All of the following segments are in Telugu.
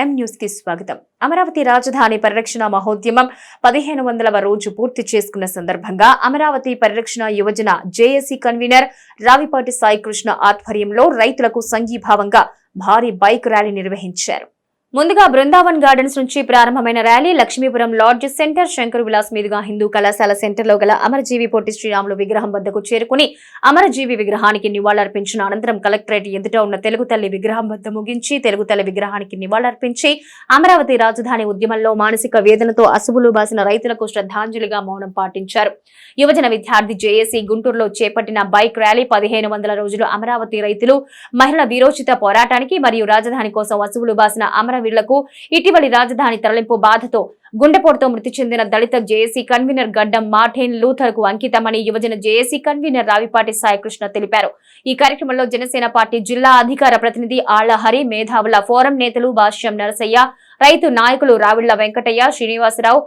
ఎం న్యూస్కి స్వాగతం. అమరావతి రాజధాని పరిరక్షణ మహోద్యమం పదిహేను వందలవ రోజు పూర్తి చేసుకున్న సందర్భంగా అమరావతి పరిరక్షణ యువజన జేఏసీ కన్వీనర్ రావిపాటి సాయి కృష్ణ ఆధ్వర్యంలో రైతులకు సంఘీభావంగా భారీ బైక్ ర్యాలీ నిర్వహించారు. ముందుగా బృందావన్ గార్డెన్స్ నుంచి ప్రారంభమైన rally Lakshmipuram lodge centre Shankar Vilas Hindu Hindu కళాశాల సెంటర్లో గల అమరజీవి పొట్టి శ్రీరాములు విగ్రహం వద్దకు చేరుకుని అమరజీవి విగ్రహానికి నివాళులర్పించిన అనంతరం కలెక్టరేట్ ఎదుట ఉన్న తెలుగు తల్లి విగ్రహం వద్ద ముగించి తెలుగు తల్లి విగ్రహానికి నివాళులర్పించి అమరావతి రాజధాని ఉద్యమంలో మానసిక వేదనతో అసువులు బాసిన రైతులకు శ్రద్ధాంజలిగా మౌనం పాటించారు. యువజన విద్యార్థి జేఏసీ గుంటూరులో చేపట్టిన బైక్ ర్యాలీ పదిహేను వందల రోజులు అమరావతి రైతులు మహిళల వీరోచిత పోరాటానికి మరియు రాజధాని కోసం అసువులు బాసిన వీళ్ళకు ఇటీవలి రాజధాని తరలింపు బాధతో గుండెపోటుతో మృతి చెందిన దళిత జేఏసీ కన్వీనర్ గడ్డం మార్టిన్ లూథర్కు అంకితమని యువజన జేఏసీ కన్వీనర్ రావిపాటి సాయికృష్ణ తెలిపారు. ఈ కార్యక్రమంలో జనసేన పార్టీ జిల్లా అధికార ప్రతినిధి ఆళ్ళ హరి మేధావుల ఫోరం నేతలు భాష్యం నరసయ్య రైతు నాయకులు రావిళ్ళ వెంకటయ్య శ్రీనివాసరావు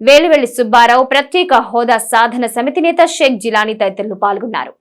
వేలువెల్లి సుబ్బారావు ప్రత్యేక హోదా సాధన సమితి నేత షేక్ జిలానీ తదితరులు పాల్గొన్నారు.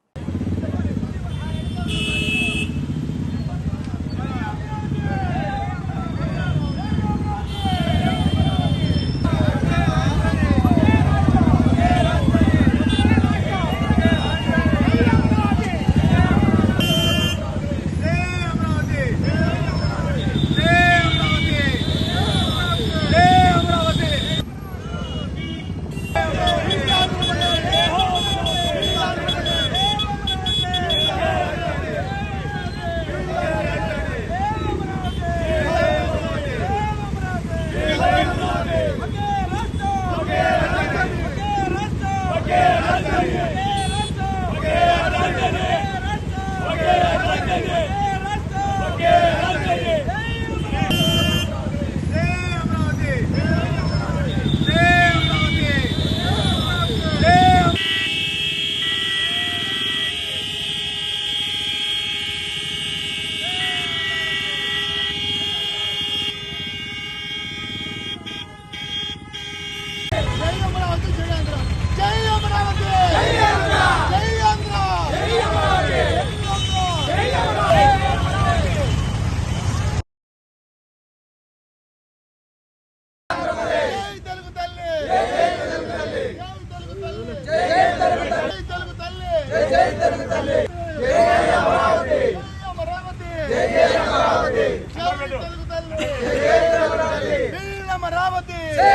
జై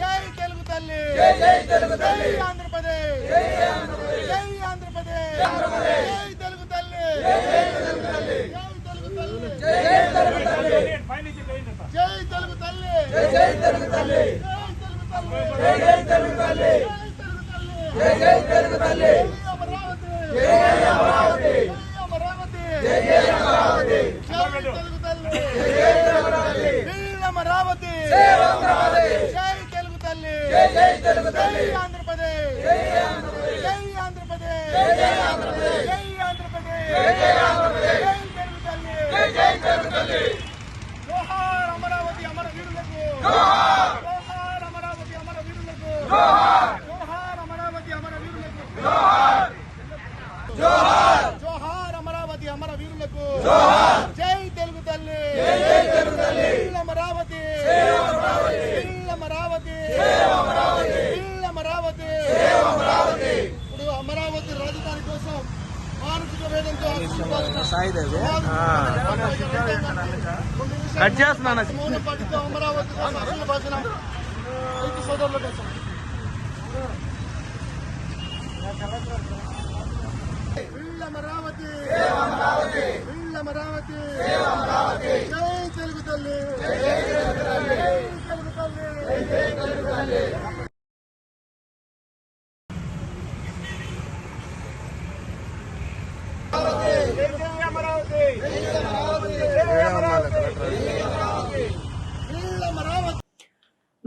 జై తెలుగు తల్లి జై జై తెలుగు తల్లి జై ఆంధ్రప్రదేశ్ జై ఆంధ్రప్రదేశ్ జై ఆంధ్రప్రదేశ్ జై తెలుగు తల్లి జై జై తెలుగు తల్లి జై తెలుగు తల్లి జై తెలుగు తల్లి జై తెలుగు తల్లి జై జై తెలుగు తల్లి జై జై తెలుగు తల్లి జై జై తెలుగు తల్లి జై అమరావతి జై అమరావతి జై అమరావతి జై తెలుగు తల్లి జై తెలుగు తల్లి జై అమరావతి జై అమరావతి జై తెలుగు తల్లి జై జై తెలుగు తల్లి జై ఆంధ్రప్రదేశ్ జై ఆంధ్రప్రదేశ్ జై ఆంధ్రప్రదేశ్ జై ఆంధ్రప్రదేశ్ జై ఆంధ్రప్రదేశ్ జై ఆంధ్రప్రదేశ్ జై తెలుగు తల్లి జై జై తెలుగు తల్లి జోహార్ అమరావతి అమర వీరులకు జోహార్ జోహార్ అమరావతి అమర వీరులకు జోహార్ జోహార్ అమరావతి అమర వీరులకు జోహార్ జోహార్ జోహార్ అమరావతి అమర వీరులకు జోహార్ జై తెలుగు తల్లి జై జై తెలుగు తల్లి అమరావతి జై అమరావతి జై అమరావతి జై అమరావతి జై అమరావతి జై అమరావతి ఇప్పుడు అమరావతి రాజధాని కోసం కట్ రైతు సోదరుల కోసం అమరావతి. అమరావతి. జై తెలుగు తల్లి. జై తెలుగు తల్లి జై జై అమరావతి జై అమరావతి వీళ్ళ అమరావతి